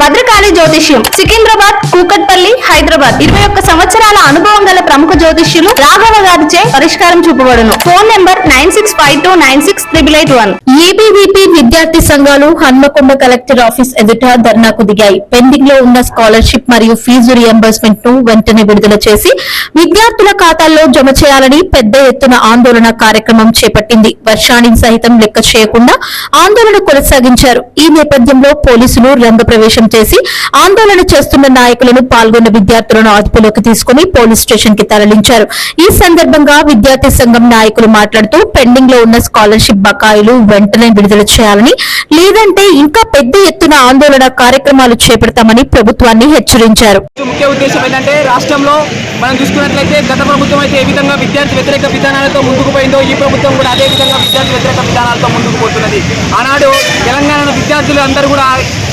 భద్రకాళి జ్యోతిష్యం సికింద్రాబాద్ కూకట్పల్లి హైదరాబాద్. ఇరవై ఒక్క సంవత్సరాల అనుభవం గల ప్రముఖ జ్యోతిష్యులు రాఘవ గారిచే పరిష్కారం చూపబడును. Phone number nine six five two nine six triple eight one. ABVP విద్యార్థి సంఘాలు హన్మకొండ కలెక్టర్ ఆఫీస్ ఎదుట ధర్నాకు దిగాయి. పెండింగ్లో ఉన్న స్కాలర్షిప్ మరియు ఫీజు రియంబర్స్మెంట్ను వెంటనే విడుదల చేసి విద్యార్థుల ఖాతాల్లో జమ చేయాలని పెద్ద ఎత్తున ఆందోళన కార్యక్రమం చేపట్టింది. వర్షానికి సహితం లెక్క చేయకుండా ఆందోళన కొనసాగించారు. ఈ నేపథ్యంలో పోలీసులు రంగప్రవేశం చేసి ఆందోళన చేస్తున్న నాయకులను పాల్గొన్న విద్యార్థులను అదుపులోకి తీసుకుని పోలీస్ స్టేషన్కి తరలించారు. ఈ సందర్భంగా విద్యార్థి సంఘం నాయకులు మాట్లాడుతూ పెండింగ్లో ఉన్న స్కాలర్షిప్ బకాయిలు వెంటనే విడుదల చేయాలని లేదంటే ఇంకా పెద్ద ఎత్తున ఆందోళన కార్యక్రమాలు చేపడతామని ప్రభుత్వాన్ని హెచ్చరించారు. ముఖ్య ఉద్దేశం ఏంటంటే రాష్ట్రంలో మనం చూసుకున్నట్లయితే గత ప్రభుత్వం అయితే ఏ విధంగా విద్యార్థి వ్యతిరేక విధానాలతో ముందుకు పోయిందో ఈ ప్రభుత్వం కూడా అదే విధంగా విద్యార్థి వ్యతిరేక విధానాలతో ముందుకు పోతున్నది. ఆనాడు తెలంగాణ విద్యార్థులు అందరూ కూడా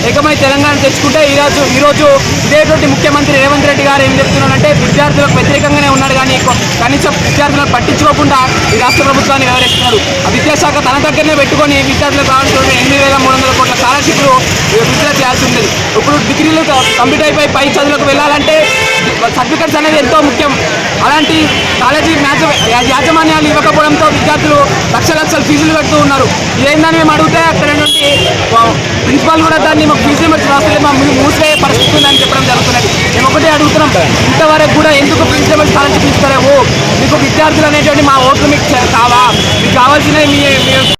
ఏకమై తెలంగాణ తెచ్చుకుంటే ఈరోజు ఈరోజు ఇదేటువంటి ముఖ్యమంత్రి రేవంత్ రెడ్డి గారు ఏం చెప్తున్నారంటే విద్యార్థులకు వ్యతిరేకంగానే ఉన్నాడు కానీ కనీసం విద్యార్థులను పట్టించుకోకుండా ఈ రాష్ట్ర ప్రభుత్వాన్ని వ్యవహరిస్తున్నారు. ఆ విద్యాశాఖ తన దగ్గరనే పెట్టుకొని విద్యార్థులకు కావాల్సిన ఎనిమిది వేల మూడు వందల కోట్ల స్కాలర్షిప్లు విడుదల చేయాల్సి ఇప్పుడు డిగ్రీలు కంప్లీట్ అయిపోయి పై చదువులకు వెళ్ళాలంటే సర్టిఫికెట్స్ అనేది ఎంతో ముఖ్యం. అలాంటి కాలేజీ యాజమాన్యాలు ఇవ్వకపోవడంతో విద్యార్థులు లక్ష లక్షల ఫీజులు కడుతూ ఉన్నారు. ఇదేందని మేము అడిగితే అక్కడ నుండి ప్రిన్సిపాల్ కూడా దాన్ని మాకు ఫీజు వచ్చి రాస్తే మా మూసిపోయే పరిస్థితి ఉందని చెప్పడం జరుగుతున్నది. మేము ఒకటే అడుగుతున్నాం ఇంతవరకు కూడా ఎందుకు ప్రిన్సిపల్ స్కాలర్షిప్ తీసుకురావు మీకు విద్యార్థులు అనేటువంటి మా ఓట్లు మీకు కావా? మీకు కావాల్సినవి మీ మీ